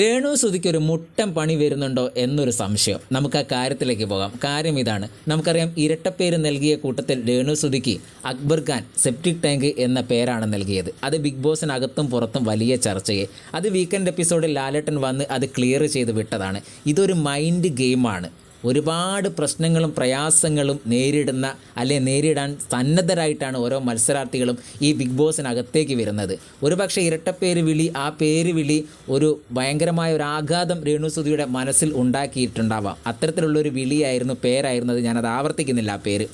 രേണു സുധിക്ക് ഒരു മുട്ടൻ പണി വരുന്നുണ്ടോ എന്നൊരു സംശയം. നമുക്ക് ആ കാര്യത്തിലേക്ക് പോകാം. കാര്യം ഇതാണ്. നമുക്കറിയാം ഇരട്ടപ്പേര് നൽകിയ കൂട്ടത്തിൽ രേണു സുധിക്ക് അക്ബർ ഖാൻ സെപ്റ്റിക് ടാങ്ക് എന്ന പേരാണ് നൽകിയത്. അത് ബിഗ് ബോസിനകത്തും പുറത്തും വലിയ ചർച്ചയെ. അത് വീക്കെൻഡ് എപ്പിസോഡിൽ ലാലേട്ടൻ വന്ന് അത് ക്ലിയർ ചെയ്ത് വിട്ടതാണ്. ഇതൊരു മൈൻഡ് ഗെയിമാണ് ഒരുപാട് പ്രശ്നങ്ങളും പ്രയാസങ്ങളും നേരിടുന്ന അല്ലെ നേരിടാൻ സന്നദ്ധരായിട്ടാണ് ഓരോ മത്സരാർത്ഥികളും ഈ ബിഗ് ബോസിനകത്തേക്ക് വരുന്നത്. ഒരുപക്ഷെ ഇരട്ടപ്പേര് വിളി ആ പേര് വിളി ഒരു ഭയങ്കരമായ ഒരു ആഘാതം രേണുസുതിയുടെ മനസ്സിൽ ഉണ്ടാക്കിയിട്ടുണ്ടാവാം. അത്തരത്തിലുള്ളൊരു വിളിയായിരുന്നു പേരായിരുന്നത് ഞാനത് ആവർത്തിക്കുന്നില്ല ആ പേര്.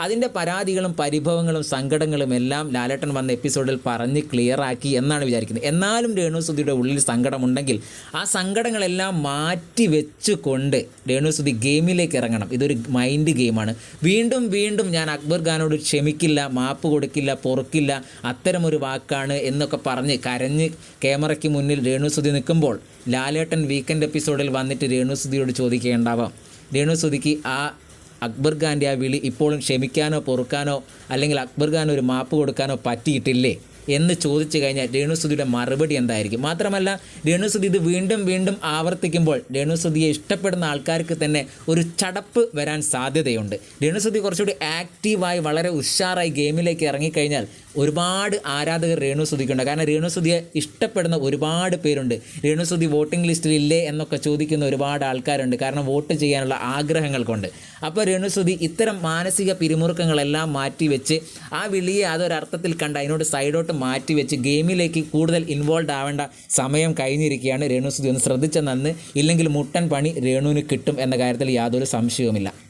അതിന്റെ പരാതികളും പരിഭവങ്ങളും സങ്കടങ്ങളും എല്ലാം ലാലേട്ടൻ വന്ന എപ്പിസോഡിൽ പറഞ്ഞ് ക്ലിയറാക്കി എന്നാണ് വിചാരിക്കുന്നത്. എന്നാലും രേണുസുതിയുടെ ഉള്ളിൽ സങ്കടമുണ്ടെങ്കിൽ ആ സങ്കടങ്ങളെല്ലാം മാറ്റി വെച്ചുകൊണ്ട് രേണുസുതി ഗെയിമിലേക്ക് ഇറങ്ങണം. ഇതൊരു മൈൻഡ് ഗെയിമാണ് വീണ്ടും വീണ്ടും ഞാൻ അക്ബർ ഖാനോട് ക്ഷമിക്കില്ല മാപ്പ് കൊടുക്കില്ല പൊറുക്കില്ല അത്തരമൊരു വാക്കാണ് എന്നൊക്കെ പറഞ്ഞ് കരഞ്ഞ് ക്യാമറയ്ക്ക് മുന്നിൽ രേണുസുതി നിൽക്കുമ്പോൾ ലാലേട്ടൻ വീക്കെൻഡ് എപ്പിസോഡിൽ വന്നിട്ട് രേണുസുതിയോട് ചോദിക്കേണ്ടാവാം. രേണുസുതിക്ക് ആ അക്ബർ ഖാന്റെ ആ വിളി ഇപ്പോഴും ക്ഷമിക്കാനോ പൊറുക്കാനോ അല്ലെങ്കിൽ അക്ബർ ഖാൻ ഒരു മാപ്പ് കൊടുക്കാനോ പറ്റിയിട്ടില്ലേ എന്ന് ചോദിച്ചു കഴിഞ്ഞാൽ രേണുസുതിയുടെ മറുപടി എന്തായിരിക്കും? മാത്രമല്ല രേണുസുതി ഇത് വീണ്ടും വീണ്ടും ആവർത്തിക്കുമ്പോൾ രേണുസുതിയെ ഇഷ്ടപ്പെടുന്ന ആൾക്കാർക്ക് തന്നെ ഒരു ചടപ്പ് വരാൻ സാധ്യതയുണ്ട്. രേണുസുതി കുറച്ചുകൂടി ആക്റ്റീവായി വളരെ ഉഷാറായി ഗെയിമിലേക്ക് ഇറങ്ങിക്കഴിഞ്ഞാൽ ഒരുപാട് ആരാധകർ രേണു രേണുസുതിക്കുണ്ട് കാരണം രേണു രേണുസുതിയെ ഇഷ്ടപ്പെടുന്ന ഒരുപാട് പേരുണ്ട്. രേണു രേണുസുതി വോട്ടിംഗ് ലിസ്റ്റിൽ ഇല്ലേ എന്നൊക്കെ ചോദിക്കുന്ന ഒരുപാട് ആൾക്കാരുണ്ട്. കാരണം വോട്ട് ചെയ്യാനുള്ള ആഗ്രഹങ്ങൾ കൊണ്ട്. അപ്പോൾ രേണു രേണുസുതി ഇത്തരം മാനസിക പിരിമുറുക്കങ്ങളെല്ലാം മാറ്റിവെച്ച് ആ വിളിയെ അതൊരർത്ഥത്തിൽ കണ്ട് അതിനോട് സൈഡോട്ട് മാറ്റിവെച്ച് ഗെയിമിലേക്ക് കൂടുതൽ ഇൻവോൾവ് ആവേണ്ട സമയം കഴിഞ്ഞിരിക്കുകയാണ് രേണുസുതി ഒന്ന് ശ്രദ്ധിച്ച നന്ന്. ഇല്ലെങ്കിൽ മുട്ടൻ പണി രേണുവിന് കിട്ടും എന്ന കാര്യത്തിൽ യാതൊരു സംശയവുമില്ല.